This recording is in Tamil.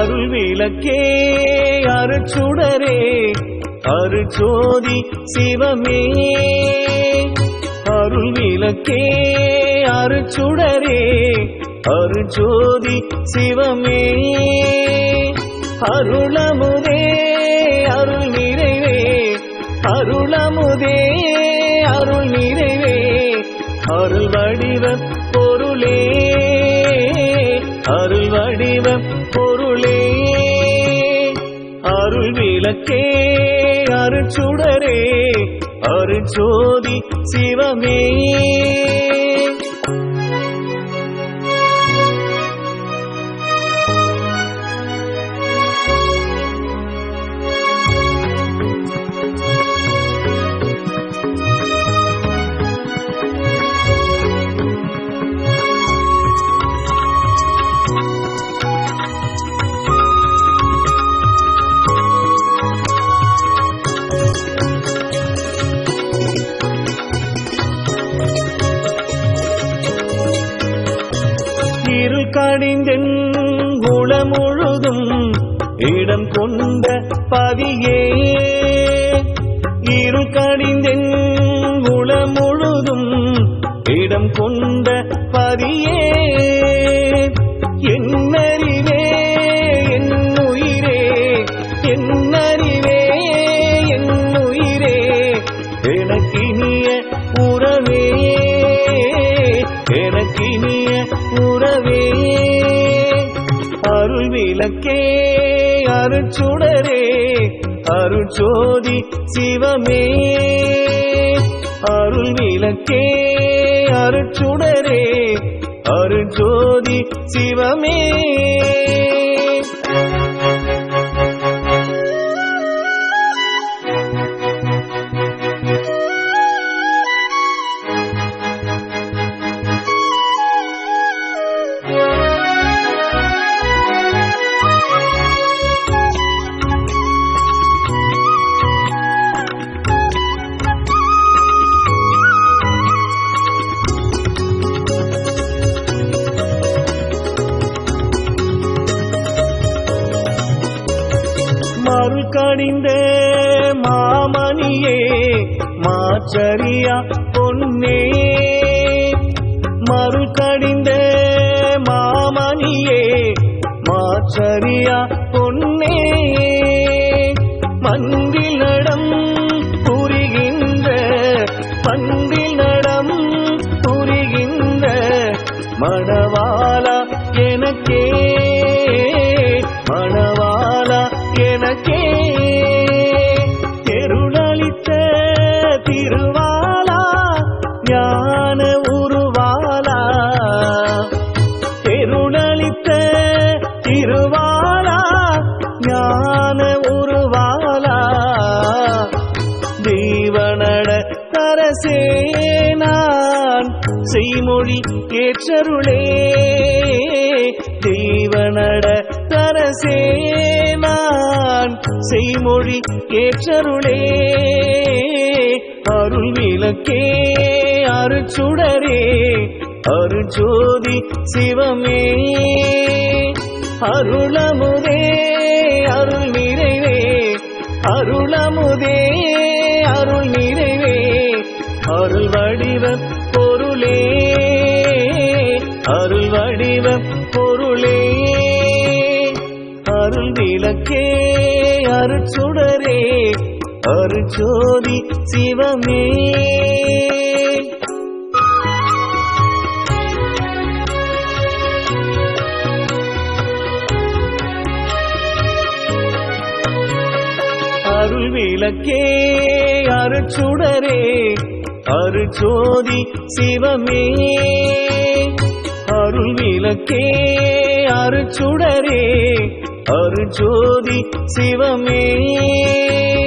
அருள் விளக்கே அருச்சுடரே அருச்சோதி சிவமே. அருள் விளக்கே அருச்சுடரே அருச்சோதி சிவமே. அருளமுதே அருள் நிறைவே அருளமுதே அருள் நிறைவே அருள் வடிவ பொருளே அருள் வடிவ பொருள் உனக்கே அருச்சுடரே அருச்சோதி சிவமே. கடிந்தென் குளமுழுதும் இடம் கொண்ட பவியே. இருள் கடிந்தென் குளமுழுதும் இடம் கொண்ட பவியே. என்னறிவே என் உயிரே என்னறிவே என் உயிரே எனக்கினிய உறவே. இனிய உறவே அருள் விளக்கே அருச்சுடரே அருச்சோதி சிவமே. அருள் விளக்கே அருச்சுடரே அருச்சோதி சிவமே. மருள் கடிந்த மாமணியே மாச்சரியா பொன்னே. மருள் கடிந்த மாமணியே மாச்சரியா பொன்னே. மந்தில் நடம் புரிகின்ற பந்தில் நடம் புரிகின்ற மணவாளா எனக்கே. மணவாளா திருவாலா ஞான உருவாலா தெருளளித்த திருவாலா ஞான உருவாலா தெய்வனட தரசேனான் செய்மொழி ஏற்றருளே. தெய்வனட தரசேனான் செய்மொழி ஏற்றருளே. அருள் விளக்கே அருச்சுடரே அருஜோதி சிவமே. அருளமுதே அருள் நிறைவே அருளமுதே அருள் நிறைவே. அருள் வடிவ பொருளே அருள் வடிவ பொருளே. அருள் விளக்கே அருச்சுடரே அருச்சோதி சிவமே. அருள் விளக்கே அருச்சுடரே அருச்சோதி சிவமே. அருள் விளக்கே அருச்சுடரே அருச்சோதி சிவமே.